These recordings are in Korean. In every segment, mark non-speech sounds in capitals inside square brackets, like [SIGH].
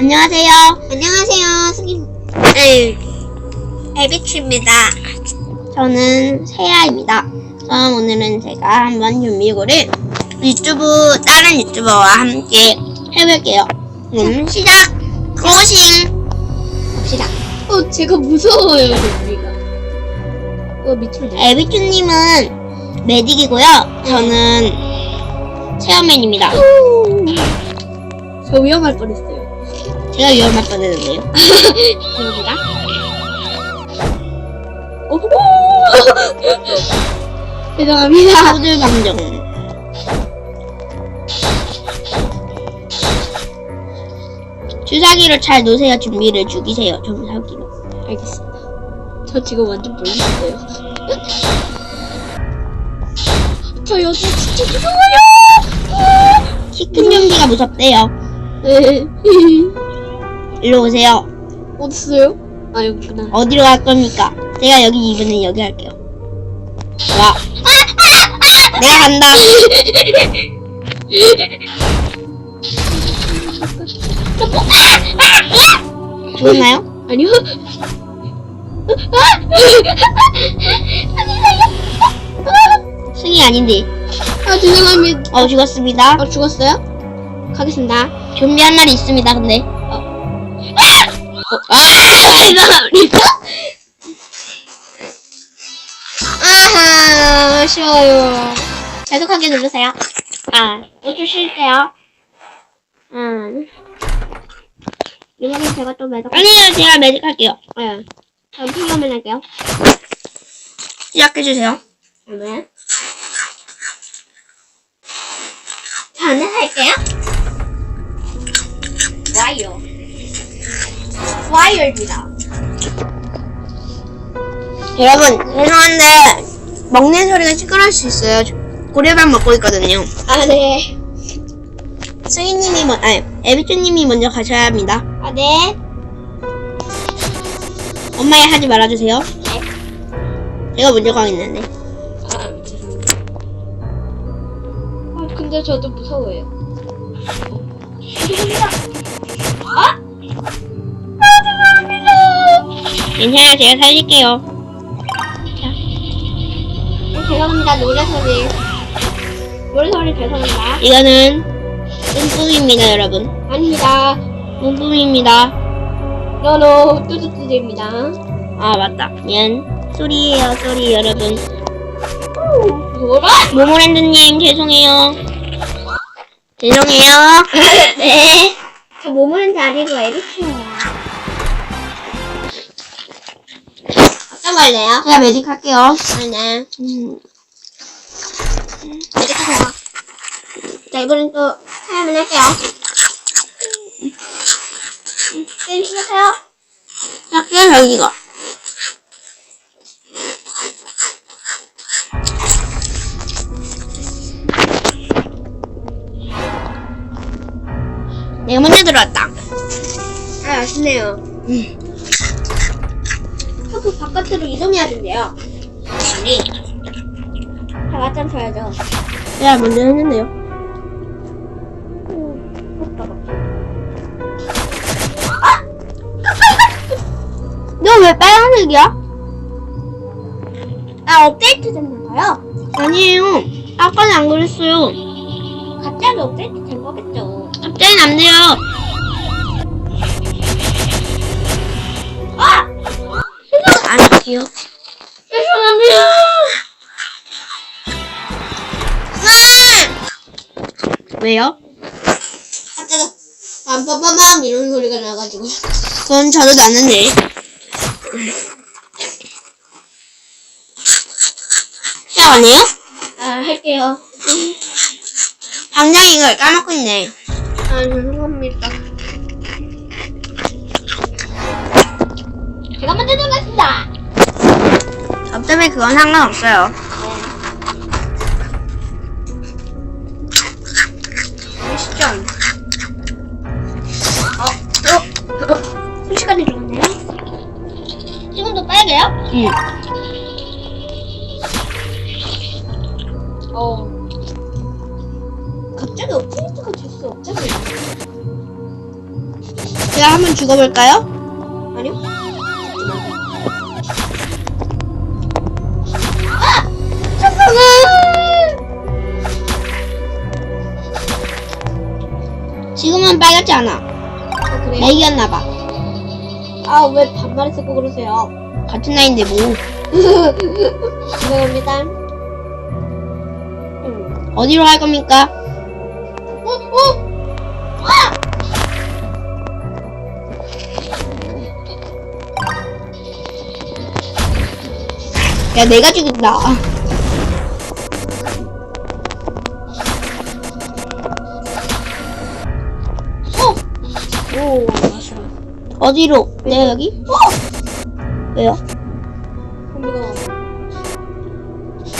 안녕하세요. 안녕하세요, 스님. 네, 엘비추입니다. 저는 세아입니다. 그럼 오늘은 제가 한번 준비고를 유튜브 다른 유튜버와 함께 해볼게요. 그럼 시작. 고싱. 시작. 어, 제가 무서워요, 좀비가. 어, 내. 에비큐님은 메딕이고요. 저는 체어맨입니다. 저 위험할 뻔했어 요. 제가 위험할 뻔했는데요. 죄송합니다. 오! 죄송합니다. 호들 방정. 주사기를 잘 놓으세요. 준비를 죽이세요. 주사기로. 알겠습니다. 저 지금 완전 몰랐어요. [LAUGHS] 저 여기 진짜 무서워요! 키큰 좀비가 무섭대요. 네. [LAUGHS] 일로 오세요. 어딨어요? 아, 여기구나. 어디로 갈 겁니까? 제가 여기 이번엔 여기 할게요. 와. 내가 간다. 죽었나요? 아니요? 승이 아닌데. 아, 죄송합니다. 어, 죽었습니다. 어, 죽었어요? 가겠습니다. 좀비 한 마리 있습니다, 근데. 아, 죄송합니다. 아하, 쉬워요. 계속하게 누르세요. 아, 이렇게 쉴게요. 음. 이번엔 제가 또 매덕. 아니요, 제가 매직 할게요. 네. 그럼 필요하면 할게요. 시작해주세요. 네. 저는 할게요. 와이어. 와이어입니다. 여러분, 죄송한데, 먹는 소리가 시끄러울 수 있어요. 저 고래밥 먹고 있거든요. 아, 네. 승희님이 먼, 아니, 에비쭈님이 먼저 가셔야 합니다. 아, 네. 엄마야 하지 말아주세요. 네. 제가 먼저 가겠는데. 아, 죄송합니다. 아, 근데 저도 무서워요. 죄송합니다. 괜찮아요, 제가 살릴게요. 네, 죄송합니다. 노래소리. 노래소리 죄송합니다. 이거는 뿜뿜입니다, 여러분. 아닙니다. 뿜뿜입니다. 너너 뚜두뚜두입니다. 아, 맞다. 미안. 소리예요, 소리, 여러분. 뭐라? 모모랜드님, 죄송해요. 죄송해요. [LAUGHS] 네. 저 몸은 다리고 에리큐예요. 할래요? 제가 매직 할게요. 아, 네. 음, 이렇게 해서. 자, 이번엔 또 사연을 할게요. 게임 시작해요. 할게요, 여기가. 내가 먼저 들어왔다. 아, 아쉽네요. 음. 그 바깥으로 이동해야 된대요. 아니, 다 맞짱 쳐야죠. 제가 먼저 했는데요. 너 왜 빨간색이야? 아, 업데이트 됐나봐요. 아니에요. 아까는 안 그랬어요. 갑자기 업데이트 된 거겠죠. 갑자기는 안 돼요. 아! 안 할게요. 죄송합니다. 왜요? 갑자기 빰빰빰빰 이런 소리가 나가지고. 그건 저도. 시작 안 해요? 아, 할게요. 당장 이걸 까먹고 있네. 아, 죄송합니다. 제가 먼저 들어갔습니다. 어차피 그건 상관없어요. 시점. 어, 순식간에 들어갔네요. 지금도 빨개요? 응. 어. 갑자기 업데이트가 됐어, 갑자기. 제가 한번 죽어볼까요? 빨갛지 않아. 아, 그래요? 맥이었나봐. 아, 왜 반말을 쓰고 그러세요? 같은 나이인데 뭐. [LAUGHS] 죄송합니다. 음. 어디로 갈 겁니까? 어, 어! 야, 내가 죽인다. 오, 맞아. 어디로? 내가 여기? 왜요? 좀비가 왔어.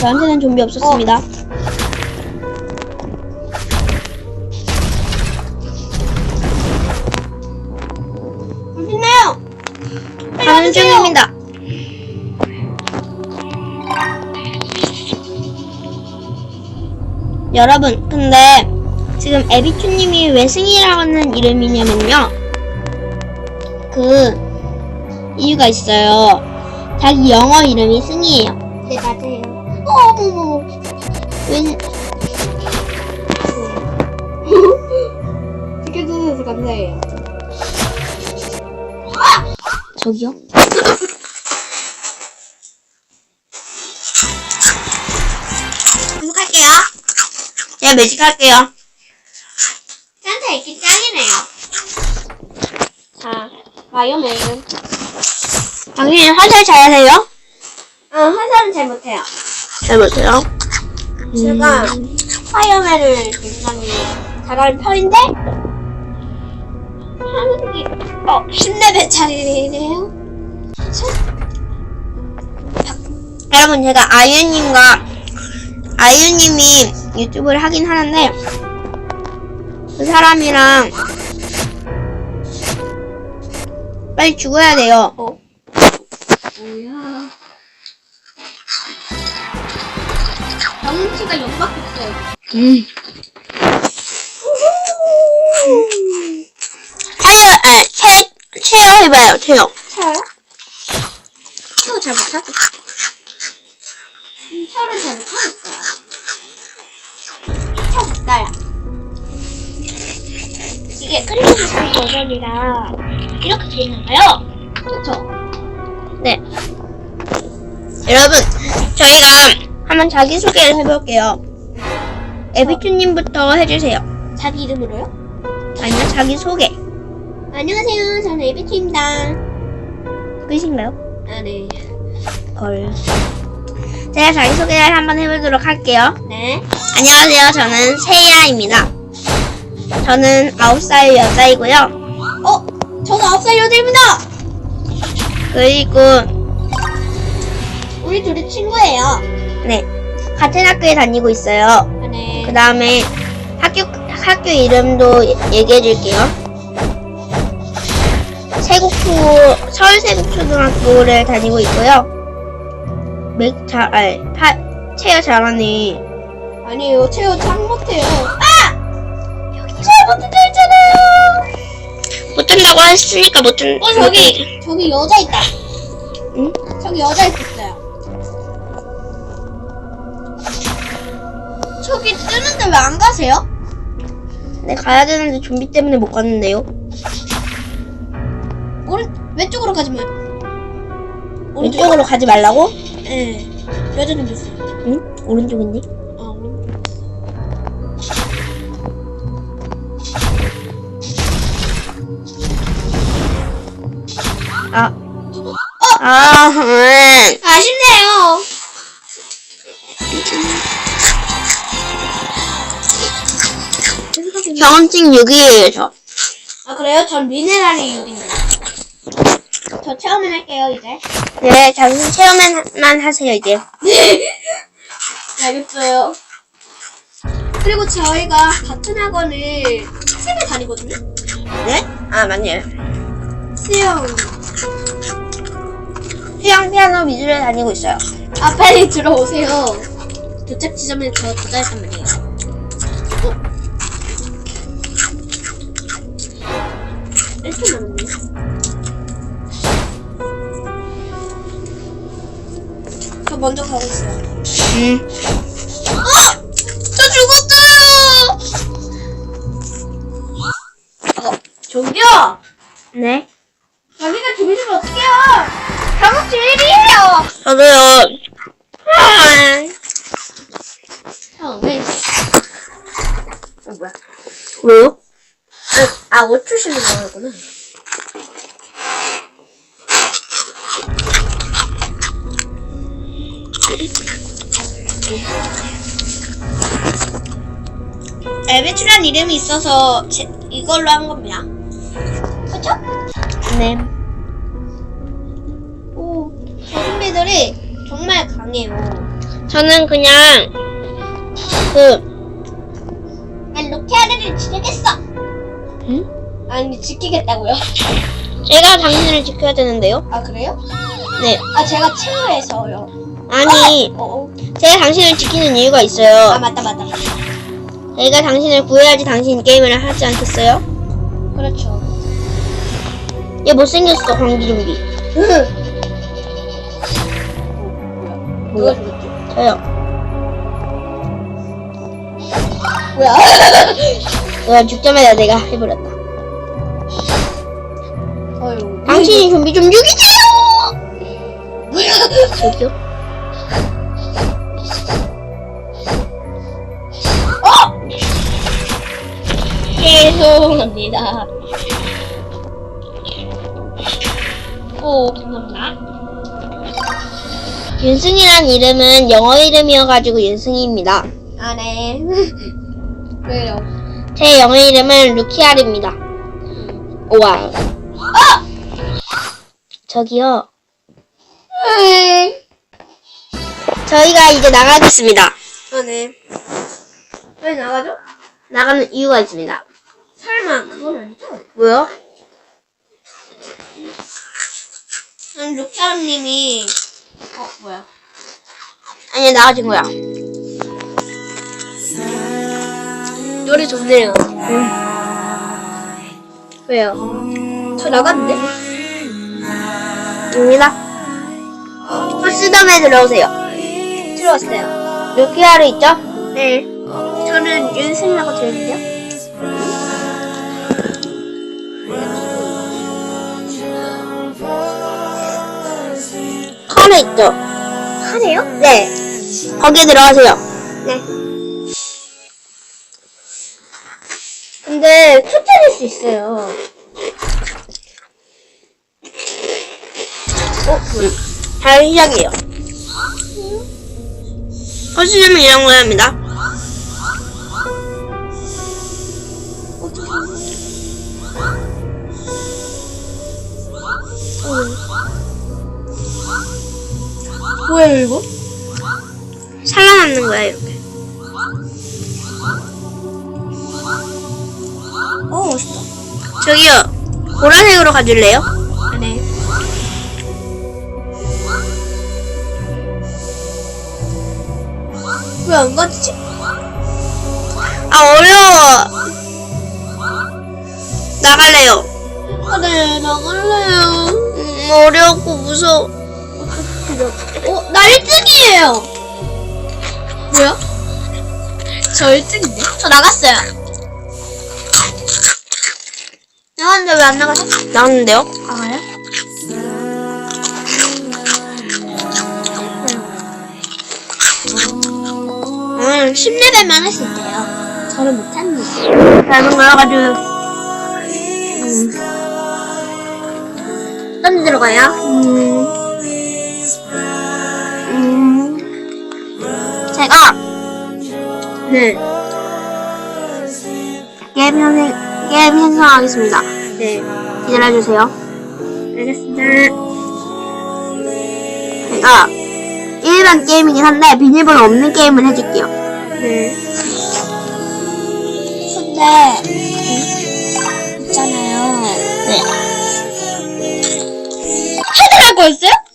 저한테는 좀비 없었습니다. 신나요! 가는 중입니다. 여러분, 근데 지금 에비추님이 왜 승희라는 이름이냐면요. 그 이유가 있어요. 자기 영어 이름이 승희예요. 네, 맞아요. 어, 어머머. 왜, 지켜주셔서 [LAUGHS] 감사해요. 저기요? 계속할게요. 제가 매직할게요. 읽기 짱이네요. 자, 와이어맨. 당신이 화살 잘하세요? 아, 화살은 잘 못해요. 잘 못해요. 제가 화이어맨을 굉장히 잘하는 편인데, 하는 게, 어, 10레벨 차리네요. 여러분 제가 아이유님과 아이유님이 유튜브를 하긴 하는데 그 사람이랑 빨리 죽어야 돼요. 어? 뭐야. 경치가 연막했어요. 음. 타이어, 아, 체, 체어 해봐요, 체어. 차요? 차잘 못하겠어. 음, 차를 잘 못하겠 이게 끌리는 차 버전이라 이렇게 돼 있나봐요. 그쵸? 네. 여러분, 저희가 한번 자기소개를 해볼게요. 에비투님부터 해주세요. 자기 이름으로요? 아니요, 자기소개. 안녕하세요. 저는 에비트입니다. 끝인가요? 아, 네. 헐. 제가 자기소개를 한번 해보도록 할게요. 네. 안녕하세요. 저는 세이아입니다. 저는 9살 여자이고요. 어? 저는 9살 여자입니다! 그리고, 우리 둘이 친구예요. 네. 같은 학교에 다니고 있어요. 아, 네. 그 다음에 학교, 학교 이름도 예- 얘기해 줄게요. 세곡초, 서울 세곡초등학교를 다니고 있고요. 맥, 잘, 아니, 파, 체어 잘하네. 아니에요. 체어 참 못해요. 아! 잘 못한다 했잖아요. 못한다고 했으니까 못한, 어, 저기, 저기 여자 있다. 응? 저기 여자 있었어요. 저기 뜨는데 왜 안 가세요? 네, 가야 되는데 좀비 때문에 못 갔는데요. 오른, 왼쪽으로 가지 마. 왼쪽으로 가지 말라고? 예. 여자는 됐어요. 응? 오른쪽인데? 아. 아, 음. 아쉽네요. 경험증 6이에요, 저. 아, 그래요? 전 미네랄이 6입니다. 저 체험을 할게요, 이제. 네, 잠시 체험만 하세요, 이제. 알겠어요. 그리고 저희가 같은 학원을 쌤에 다니거든요? 네? 아, 맞네요. 수영. 수영 피아노 미술에 다니고 있어요. 아, 빨리 들어오세요. 도착 지점에 저 도달했단 말이에요. 어? 뺏어먹네. 저 먼저 가고 있어요. 음. 아! 저 죽었어요! 어, 저기요! 네. 자기가 죽이시면 어떡해요! 방금 제일이에요! 저도요. 아, 형, 왜? 어, 뭐야? 왜요? 아, 옷 출신이 나왔구나. 엘비트란 이름이 있어서 제- 이걸로 한 겁니다. 그쵸? 네. 오, 저 좀비들이 정말 강해요. 저는 그냥 그 난 로키아르를 지키겠어! 응? 아니, 지키겠다고요? 제가 당신을 지켜야 되는데요. 아, 그래요? 네. 아, 제가 최후에서요. 아니, 어, 어. 제가 당신을 지키는 이유가 아, 있어요. 맞다, 맞다. 제가 당신을 구해야지 당신 게임을 하지 않겠어요? 그렇죠. 얘 못생겼어, 광기 좀비. 죽었지? 저요. 뭐야? 내가 [LAUGHS] 죽자마자 내가 해버렸다. 어휴. 당신이 좀비 좀 죽이세요! 뭐야? 저기요? 어! 죄송합니다. 오, 감사합니다. 윤승이란 이름은 영어 이름이어가지고 윤승이입니다. 아, 네. [LAUGHS] 왜요? 제 영어 이름은 루키아르입니다. 우와. 아! 저기요. 에이. 저희가 이제 나가겠습니다. 아, 네. 왜 나가죠? 나가는 이유가 있습니다. 설마, 그건 아니죠? 뭐요? 난 루키아님이, 어, 뭐야? 아니, 나가진 거야. 노래 좋네요. 왜요? 저 나갔는데? 입니다. 홀스덤에 들어오세요. 들어왔어요. 루키아르 있죠? 네. 저는 윤승이라고 들리는데요? 카레 있죠? 하네요? 네. 거기에 들어가세요. 네. 근데 흩어질 수 있어요. 어, 잘 시작이에요. 홀스덤은 이런 거야 합니다. 뭐예요, 이거? 살아남는 거야, 이렇게. 어, 멋있다. 저기요. 보라색으로 가줄래요? 아, 네. 왜 안 가지지? 아, 어려워. 나갈래요. 아, 네, 나갈래요. 음, 어렵고 무서워. 어, 나 1등이에요! 뭐야? 저 1등인데? 저 나갔어요. 나갔는데 왜 안 나가죠? 나왔는데요? 아, 그래요? 음, 10레벨만 할 수 있대요. 저는 못했는데. 닮은 거여가지고. 음. 어떤 데로 가요? 음, 음. 제가 네. 게임 현생, 게임 형성하겠습니다. 네. 기다려주세요. 알겠습니다. 제가 일반 게임이긴 한데 비밀번호 없는 게임을 해줄게요. 네. 근데, 있잖아요. 네. 헤드할 거였어요?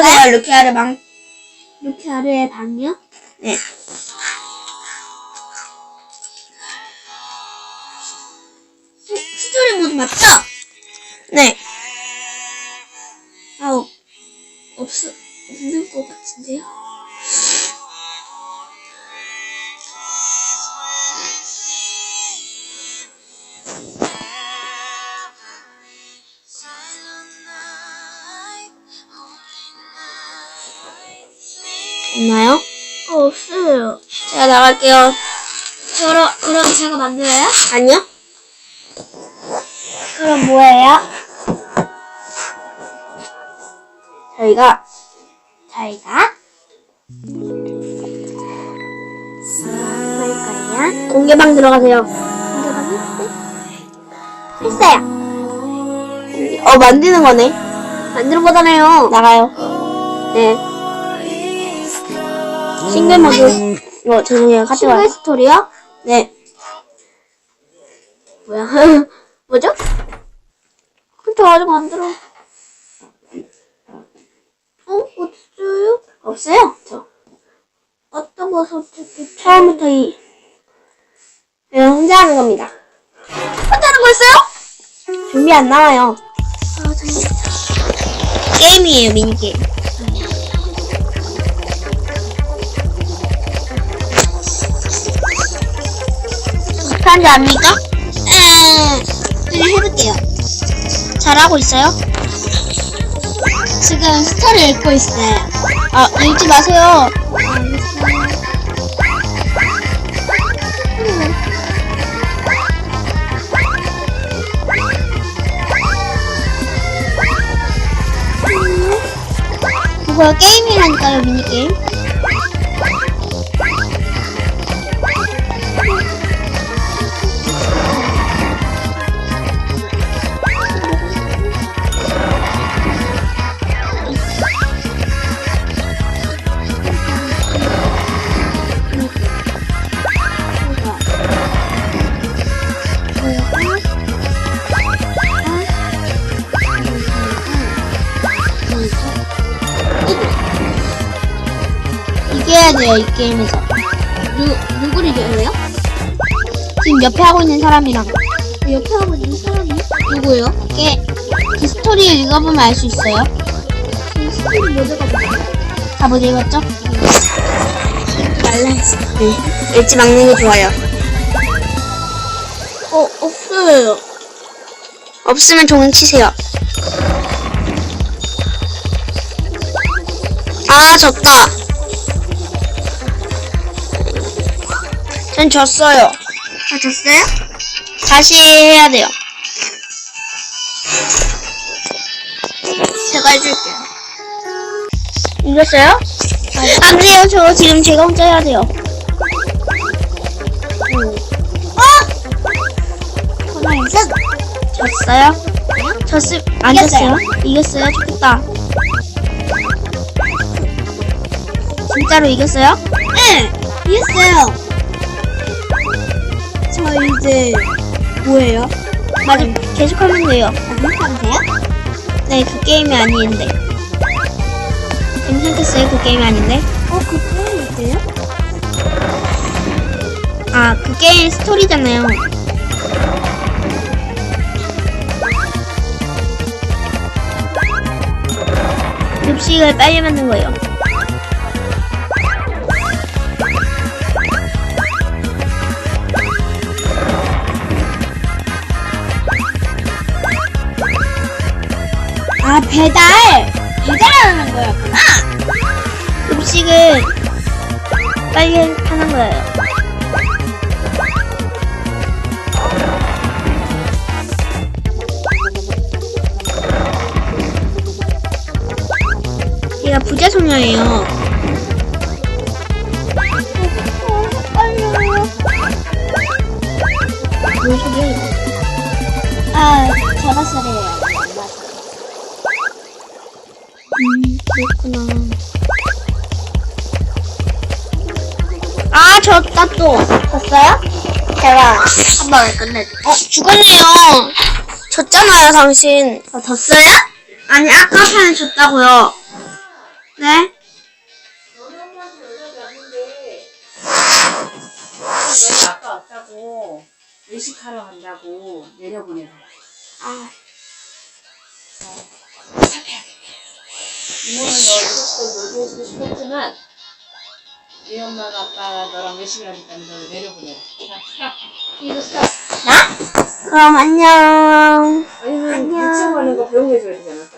들어가세요, 루키아르 방. 루키 아르의 방이요? 네. 수- 수조리 모드 맞죠? 네. 아우 없어 없는 것 같은데요? 없나요? 어, 없어요. 제가 나갈게요. 그럼, 그럼 제가 만들어요? 아니요? 그럼 뭐예요? 저희가, 저희가, 뭘까요? 공개방 들어가세요. 했어요. 어, 만드는 거네. 만드는 거잖아요. 나가요. 네. 싱글 모드. 어, 죄송해요. 카트 싱글 스토리요? 네. 뭐야? [LAUGHS] 뭐죠? 저 아직 안 들어. 어? 없어요? 없어요? 저. 어떤 거 솔직히 처음부터 이, 이건 혼자 하는 겁니다. 혼자는 거 있어요? 준비 안 나와요. 아. 게임이에요, 미니게임. 하는지 압니까? 에, 그냥 해볼게요. 잘하고 있어요? 지금 스토리 읽고 있어요. 아, 읽지 마세요. 그거 게임이라니까요, 미니게임. 돼요, 이 게임에서. 누, 누구를 이겨요? 지금 옆에 하고 있는 사람이랑. 옆에 하고 있는 사람이? 누구요? 게, 그 스토리 읽어보면 알 수 있어요. 지금 스토리 모드가 뭐야? 다못 읽었죠? 말라 했어. 네. 읽지 막는 게 좋아요. 어, 없어요. 없으면 종이 치세요. 아, 졌다. 전 졌어요. 아, 졌어요? 다시 해야 돼요. 제가 해줄게요. 이겼어요? 안 돼요. 저 지금 제가 혼자 해야 돼요. 있어? 졌어요? 졌을, 안 이겼어요. 졌어요? 이겼어요? 좋겠다. 진짜로 이겼어요? 네! 이겼어요. 저 이제, 뭐예요? 맞아, 계속 하면 돼요. 안녕하세요 돼요? 네, 그 게임이 아닌데. 괜찮겠어요? 그 게임이 아닌데? 어, 그 게임이 돼요? 아, 그 게임 스토리잖아요. 급식을 빨리 만든 거예요. 아, 배달! 배달하는 거였구나. 급식을 빨리 하는 거예요. 얘가 부자 소녀예요. 뭔 소리야 이거? 아, 전화소리예요. 음, 그렇구나. 아, 졌다 또. 졌어요? 제가 한 번에 끝내줄게요. 어, 죽었네요. 졌잖아요, 당신. 아, 졌어요? 아니, 아까 판에 졌다고요. 네? 내가 아까 왔다고 외식하러 간다고 내려보내달라. 아, 이모는 너 무조건 놀게 해주고 싶었지만 네 엄마가 아빠가 너랑 열심히 하니까 너를 내려보내. 자, 가. 이거 스탑. 나? 그럼 안녕. 아니면 유치원 가는 거 배웅해줘야 돼.